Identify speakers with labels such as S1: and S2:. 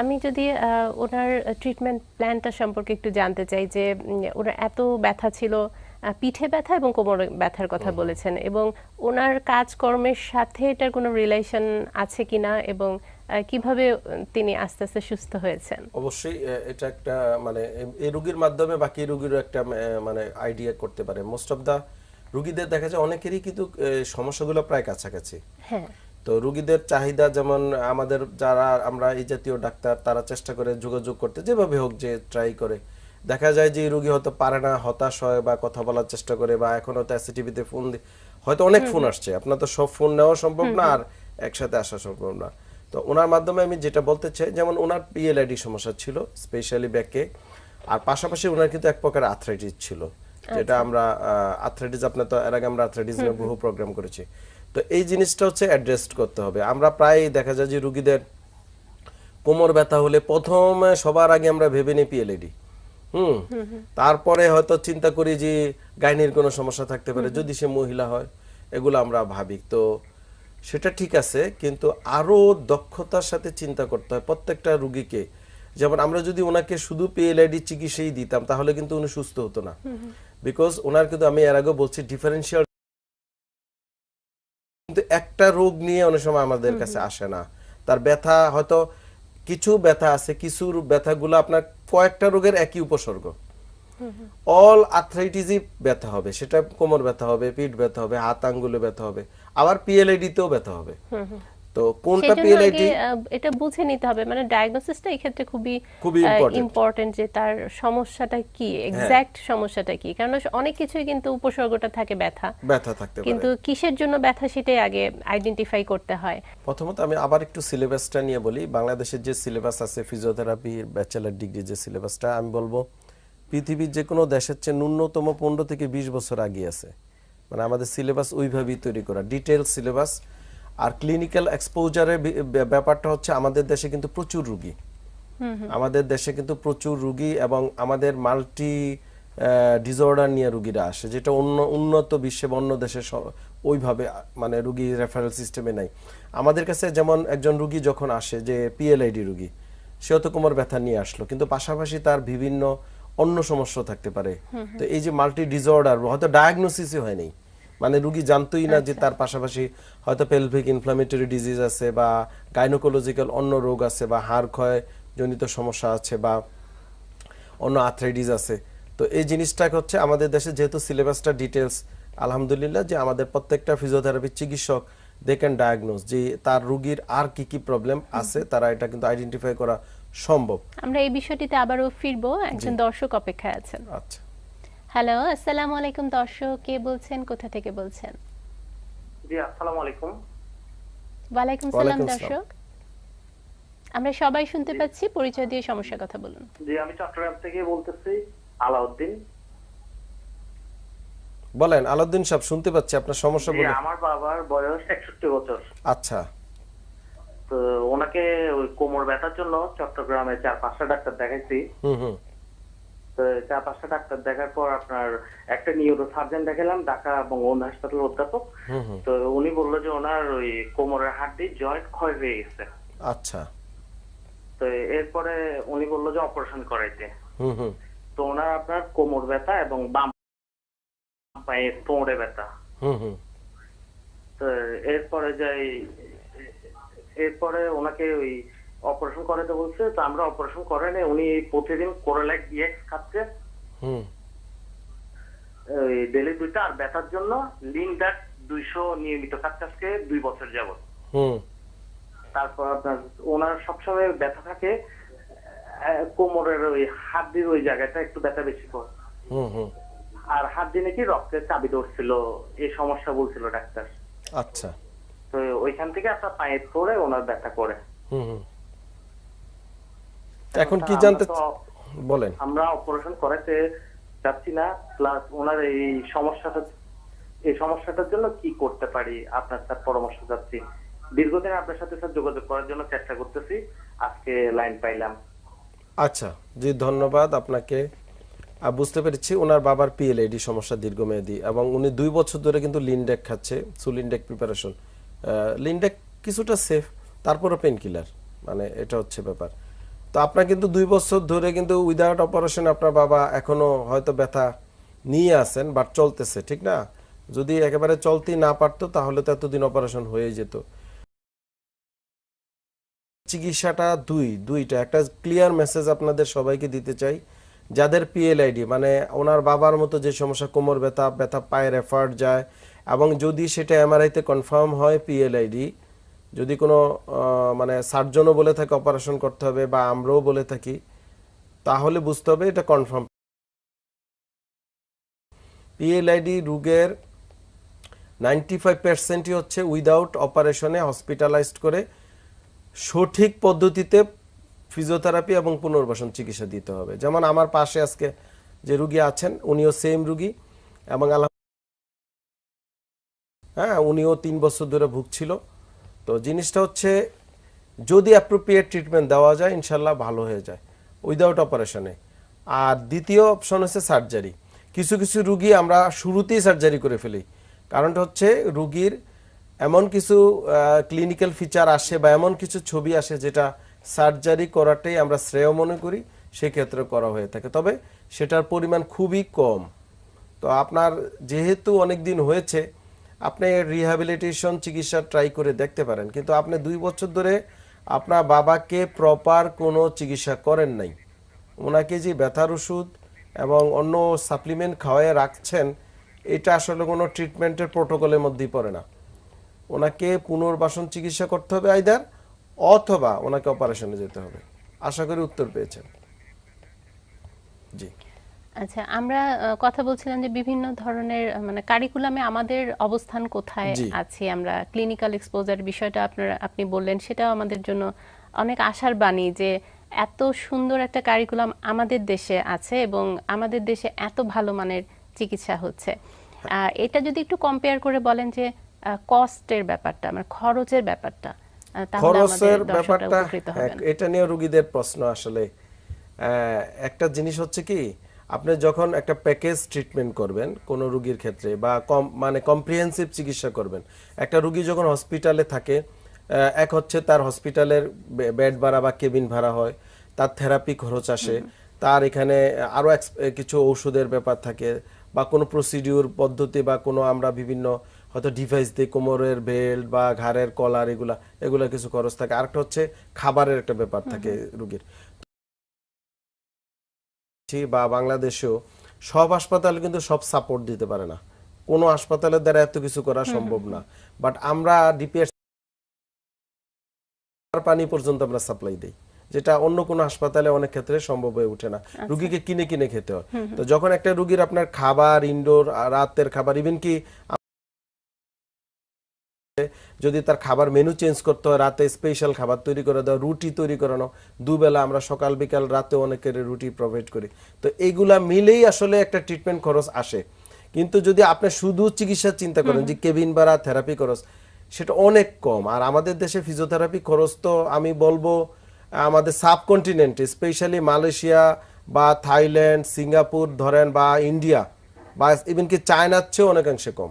S1: আমি যদি ওনার ট্রিটমেন্ট প্ল্যানটা সম্পর্কে একটু জানতে চাই যে ওনার এত ব্যথা ছিল পিঠে ব্যথা এবং কোমরে ব্যথার কথা বলেছেন এবং ওনার কাজকর্মের সাথে এটার কোনো রিলেশন আছে কিনা এবং কীভাবে তিনি আস্তে আস্তে সুস্থ হয়েছেন?
S2: অবশ্যই এটা একটা মানে এই রোগীর মাধ্যমে বাকি রোগীরও একটা মানে আইডিয়া করতে পারে। মোস্ট অফ দা রুগীদের দেখা যায় অনেকেরই কিন্তু সমস্যাগুলো প্রায় কাছাকাছি।
S1: হ্যাঁ।
S2: তো রুগীদের চাহিদা যেমন আমাদের যারা আমরা এই জাতীয় ডাক্তার তারা চেষ্টা করে যোগাযোগ করতে যেভাবে হোক যে ট্রাই করে। দেখা যায় যে রুগী হয়তো পারে না হতাশ হয় বা কথা বলার চেষ্টা করে বা এখন হয়তো এসিটিভিতে ফোন হয়তো অনেক ফোন আসছে। আপনার তো সব ফোন নেওয়া সম্ভব না আর একসাথে আসা সম্ভব না। তো ওনার মাধ্যমে আমি যেটা বলতে চাই যেমন ওনার পিএলআইডি সমস্যা ছিল স্পেশালি ব্যাকে আর পাশাপাশি ওনার কিন্তু এক প্রকার আর্থ্রাইটিস ছিল। যেটা আমরা আর্থ্রাইটিস আপনার তো এর আগে আমরা আর্থ্রাইটিস নিয়ে বহু প্রোগ্রাম করেছি। তো এই জিনিসটা হচ্ছে অ্যাড্রেস করতে হবে। আমরা প্রায় দেখা যায় যে রুগীদের কোমর ব্যথা হলে প্রথম সবার আগে আমরা ভেবে নিই পিএলএডি হুম? তারপরে হয়তো চিন্তা করি যে গাইনির কোনো সমস্যা থাকতে পারে। যদি সে মহিলা হয় এগুলো আমরা ভাবি। তো সেটা ঠিক আছে কিন্তু আরও দক্ষতার সাথে চিন্তা করতে হয় প্রত্যেকটা রুগীকে। যেমন আমরা যদি ওনাকে শুধু পিএলআইডি চিকিৎসাই দিতাম তাহলে কিন্তু উনি সুস্থ হতো না। বিকজ ওনার কিন্তু আমি এর আগেও বলছি ডিফারেন্সিয়াল কিন্তু একটা রোগ নিয়ে অনেক সময় আমাদের কাছে আসে না। তার ব্যথা হয়তো কিছু ব্যথা আছে কিছু ব্যথাগুলো আপনার কয়েকটা রোগের একই উপসর্গ। অল আর্থ্রাইটিসই ব্যথা হবে সেটা কোমর ব্যথা হবে পিঠ ব্যথা হবে হাত আঙ্গুলে ব্যথা হবে আবার পিএলআইডি তেও ব্যথা হবে। তো কোনটা পিএলআইডি
S1: এটা বুঝে নিতে হবে। মানে ডায়াগনোসিসটা এই ক্ষেত্রে খুবই
S2: খুবই
S1: ইম্পর্টেন্ট যে তার সমস্যাটা কি এক্সাক্ট সমস্যাটা কি। কারণ অনেক কিছুই কিন্তু উপসর্গটা থাকে ব্যথা।
S2: ব্যথা থাকতে পারে।
S1: কিন্তু কিসের জন্য ব্যথা সেটাই আগে আইডেন্টিফাই করতে হয়।
S2: প্রথমত আমি আবার একটু সিলেবাসটা নিয়ে বলি। বাংলাদেশের যে সিলেবাস আছে ফিজিওথেরাপির ব্যাচেলার ডিগ্রি যে সিলেবাসটা আমি বলব পৃথিবীর যে কোনো দেশের চেয়ে ন্যূনতম পনেরো থেকে বিশ বছর আগে আছে। মানে আমাদের সিলেবাস ওইভাবেই তৈরি করা। ডিটেল সিলেবাস আর ক্লিনিক্যাল এক্সপোজারের ব্যাপারটা হচ্ছে আমাদের দেশে কিন্তু প্রচুর রুগী। আমাদের দেশে কিন্তু প্রচুর রুগী এবং আমাদের মাল্টি ডিসঅর্ডার নিয়ে রুগীরা আসে যেটা অন্য উন্নত বিশ্বে অন্য দেশে ওইভাবে মানে রুগী রেফারেল সিস্টেমে নাই। আমাদের কাছে যেমন একজন রুগী যখন আসে যে পিএলআইডি রুগী সেও তো কোমর ব্যথা নিয়ে আসলো কিন্তু পাশাপাশি তার বিভিন্ন অন্য সমস্যা থাকতে পারে। তো এই যে মাল্টি ডিসঅর্ডার হয়তো ডায়াগনোসিসই হয়নি। মানে রুগী জানতোই না যে তার পাশাপাশি হয়তো পেলভিক ইনফ্লামেটরি ডিজিজ আছে বা গাইনোকোলজিক্যাল অন্য রোগ আছে বা হাড় ক্ষয় জনিত সমস্যা আছে বা অন্য আর্থ্রাইটিস আছে। তো এই জিনিসটা হচ্ছে আমাদের দেশে যেহেতু সিলেবাসটা ডিটেলস আলহামদুলিল্লাহ যে আমাদের প্রত্যেকটা ফিজিওথেরাপি চিকিৎসক দে ক্যান ডায়াগনোস যে তার রুগীর আর কি কি প্রবলেম আছে তারা এটা কিন্তু আইডেন্টিফাই করা সম্ভব।
S1: আমরা এই বিষয়টিতে আবারও ফিরবো একজন দর্শক অপেক্ষায় আছেন।
S2: আচ্ছা।
S1: হ্যালো আসসালামু আলাইকুম দর্শক কে বলছেন কোথা থেকে বলছেন?
S3: জি আসসালামু আলাইকুম।
S1: ওয়ালাইকুম সালাম। দর্শক। আমরা সবাই শুনতে পাচ্ছি পরিচয় দিয়ে সমস্যার কথা বলুন।
S3: জি আমি চট্টগ্রাম থেকে বলতেছি আলাউদ্দিন।
S2: বলেন আলাউদ্দিন সাহেব শুনতে পাচ্ছি আপনার সমস্যা
S3: জি
S2: বলে।
S3: আমার বাবার বয়স একষট্টি বছর।
S2: আচ্ছা।
S3: তো ওনাকে ওই কোমর ব্যথার জন্য চট্টগ্রামে চার পাঁচটা ডাক্তার দেখাইছি।
S2: হুম হুম।
S3: চার পাঁচটা ডাক্তার দেখার পর আপনার একটা নিউরো সার্জন দেখালাম ঢাকা বঙ্গবন্ধু হাসপাতাল অধ্যাপক। তো উনি বলল যে ওনার ওই কোমরের হাড্ডি জয়েন্ট ক্ষয় হয়ে গেছে।
S2: আচ্ছা।
S3: তো এরপরে উনি বলল যে অপারেশন করাইতে।
S2: হুম হুম।
S3: তো ওনার আপনার কোমর ব্যথা এবং বাম পায়ে কোমরে ব্যথা।
S2: হুম হুম।
S3: তো এরপরে যাই এরপরে ওনাকে ওই অপারেশন করাতে বলছে তো আমরা অপারেশন করেনি উনি প্রতিদিন কোরোলাইক ডিএক্স খাচ্ছে।
S2: হুম।
S3: ওই ডেলি দুইটা আর ব্যথার জন্য লিনডাক দুইশো নিয়মিত খাচ্ছে আজকে দুই বছর যাবত
S2: হুম।
S3: তারপর আপনার ওনার সবসময় ব্যথা থাকে কোমরের ওই হাড্ডির ওই জায়গাটা একটু ব্যথা বেশি করে।
S2: হুম হুম।
S3: আর হাত দিয়ে নাকি রক্তের চাবি ধরছিল এই সমস্যা বলছিল ডাক্তার।
S2: আচ্ছা।
S3: তো ওইখান থেকে আপনার পায়ে পড়ে ওনার ব্যথা করে।
S2: হুম হুম। এখন কি জানতে বলেন।
S3: আমরা অপারেশন করাতে চাচ্ছি না প্লাস ওনার এই সমস্যাটা এই সমস্যাটার জন্য কি করতে পারি? আপনার স্যার পরামর্শ চাচ্ছি। দীর্ঘদিন আপনার সাথে স্যার যোগাযোগ করার জন্য চেষ্টা করতেছি আজকে লাইন পাইলাম।
S2: আচ্ছা জি ধন্যবাদ আপনাকে। বুঝতে পেরেছি ওনার বাবার পিএলআইডি সমস্যা দীর্ঘমেয়াদী এবং উনি দুই বছর ধরে কিন্তু লিনডেক খাচ্ছে সুলিনডেক প্রিপারেশন লিনডেক কিছুটা সেফ তারপরও পেন কিলার মানে এটা হচ্ছে ব্যাপার। তো আপনার কিন্তু দুই বছর ধরে কিন্তু উইদাউট অপারেশন আপনার বাবা এখনও হয়তো ব্যথা নিয়ে আসেন বাট চলতেছে, ঠিক না? যদি একেবারে চলতেই না পারতো, তাহলে তো এতদিন অপারেশন হয়ে যেত। চিকিৎসাটা দুই, দুইটা। একটা ক্লিয়ার মেসেজ আপনাদের সবাইকে দিতে চাই, যাদের পিএলআইডি মানে ওনার বাবার মতো যে সমস্যা, কোমর ব্যথা ব্যথা পায়ে রেফার যায়, এবং যদি সেটা এমআরআইতে কনফার্ম হয় পিএলআইডি যদি কোনো মানে সার্জনও বলে থাকে অপারেশন করতে হবে বা আমরাও বলে থাকি, তাহলে বুঝতে হবে এটা কনফার্ম। পিএলআইডি রোগের নাইনটি ফাইভ পার্সেন্টই হচ্ছে উইদাউট অপারেশনে হসপিটালাইজড করে সঠিক পদ্ধতিতে ফিজিওথেরাপি এবং পুনর্বাসন চিকিৎসা দিতে হবে। যেমন আমার পাশে আজকে যে রুগী আছেন, উনিও সেম রুগী এবং আল্লাহ হ্যাঁ উনিও তিন বছর ধরে ভুগছিল। তো জিনিসটা হচ্ছে, যদি অ্যাপ্রোপ্রিয়েট ট্রিটমেন্ট দেওয়া যায়, ইনশাল্লাহ ভালো হয়ে যায় উইদাউট অপারেশনে আর দ্বিতীয় অপশন হচ্ছে সার্জারি কিছু কিছু রুগী আমরা শুরুতেই সার্জারি করে ফেলি। কারণটা হচ্ছে, রুগীর এমন কিছু ক্লিনিক্যাল ফিচার আসে বা এমন কিছু ছবি আসে যেটা সার্জারি করাটাই আমরা শ্রেয় মনে করি, সেক্ষেত্রে করা হয়ে থাকে। তবে সেটার পরিমাণ খুবই কম। তো আপনার যেহেতু অনেক দিন হয়েছে আপনি রিহ্যাবিলিটেশন চিকিৎসা ট্রাই করে দেখতে পারেন। কিন্তু আপনি দুই বছর ধরে আপনার বাবাকে প্রপার কোনো চিকিৎসা করেন নাই। ওনাকে যে ব্যথার ওষুধ এবং অন্য সাপ্লিমেন্ট খাওয়ায় রাখছেন, এটা আসলে কোনো ট্রিটমেন্টের প্রোটোকলের মধ্যেই পড়ে না। ওনাকে পুনর্বাসন চিকিৎসা করতে হবে আইদার অথবা ওনাকে অপারেশনে যেতে হবে। আশা করি উত্তর পেয়েছেন। জি।
S1: আচ্ছা আমরা কথা বলছিলাম যে বিভিন্ন ধরনের মানে কারিকুলামে আমাদের অবস্থান কোথায়। আছি। আমরা ক্লিনিক্যাল এক্সপোজার বিষয়টা আপনারা আপনি বললেন সেটাও আমাদের জন্য অনেক আশার বাণী যে এত সুন্দর একটা কারিকুলাম আমাদের দেশে আছে এবং আমাদের দেশে এত ভালো মানের চিকিৎসা হচ্ছে। আহ, এটা যদি একটু কম্পেয়ার করে বলেন যে কস্টের ব্যাপারটা মানে খরচের ব্যাপারটা তাহলে আমাদের
S2: খরচের ব্যাপারটা
S1: উপকৃত
S2: হ্যাঁ, এটা নিয়ে রুগীদের প্রশ্ন আসলে। একটা জিনিস হচ্ছে কি আপনি যখন একটা প্যাকেজ ট্রিটমেন্ট করবেন কোনো রুগীর ক্ষেত্রে বা কম মানে কম্প্রিহেন্সিভ চিকিৎসা করবেন একটা রুগী যখন হসপিটালে থাকে এক হচ্ছে তার হসপিটালের বেড ভাড়া বা কেবিন ভাড়া হয় তার থেরাপি খরচ আসে তার এখানে আরও কিছু ওষুধের ব্যাপার থাকে বা কোনো প্রসিডিউর পদ্ধতি বা কোনো আমরা বিভিন্ন হয়তো ডিভাইস দিই কোমরের বেল্ট বা ঘাড়ের কলার এগুলা এগুলা কিছু খরচ থাকে। আরেকটা হচ্ছে খাবারের একটা ব্যাপার থাকে রুগীর। বা বাংলাদেশেও সব হাসপাতাল কিন্তু সব সাপোর্ট দিতে পারে না। কোনো হাসপাতালের দ্বারা এত কিছু করা সম্ভব না। বাট আমরা ডিপিএস পানি পর্যন্ত আমরা সাপ্লাই দিই যেটা অন্য কোনো হাসপাতালে অনেক ক্ষেত্রে সম্ভব হয়ে ওঠে না। রুগীকে কিনে কিনে খেতে হয়। তো যখন একটা রুগীর আপনার খাবার ইনডোর রাতের খাবার ইভেন কি যদি তার খাবার মেনু চেঞ্জ করতে হয় রাতে স্পেশাল খাবার তৈরি করে দেওয়া রুটি তৈরি করানো দুবেলা আমরা সকাল বিকাল রাতে অনেকের রুটি প্রোভাইড করি। তো এইগুলা মিলেই আসলে একটা ট্রিটমেন্ট খরচ আসে। কিন্তু যদি আপনি শুধু চিকিৎসার চিন্তা করেন যে কেবিন ভাড়া থেরাপি খরচ সেটা অনেক কম। আর আমাদের দেশে ফিজিওথেরাপি খরচ তো আমি বলব আমাদের সাবকন্টিনেন্টে স্পেশালি মালয়েশিয়া বা থাইল্যান্ড সিঙ্গাপুর ধরেন বা ইন্ডিয়া বা ইভেন কি চায়নার চেয়েও অনেকাংশে কম।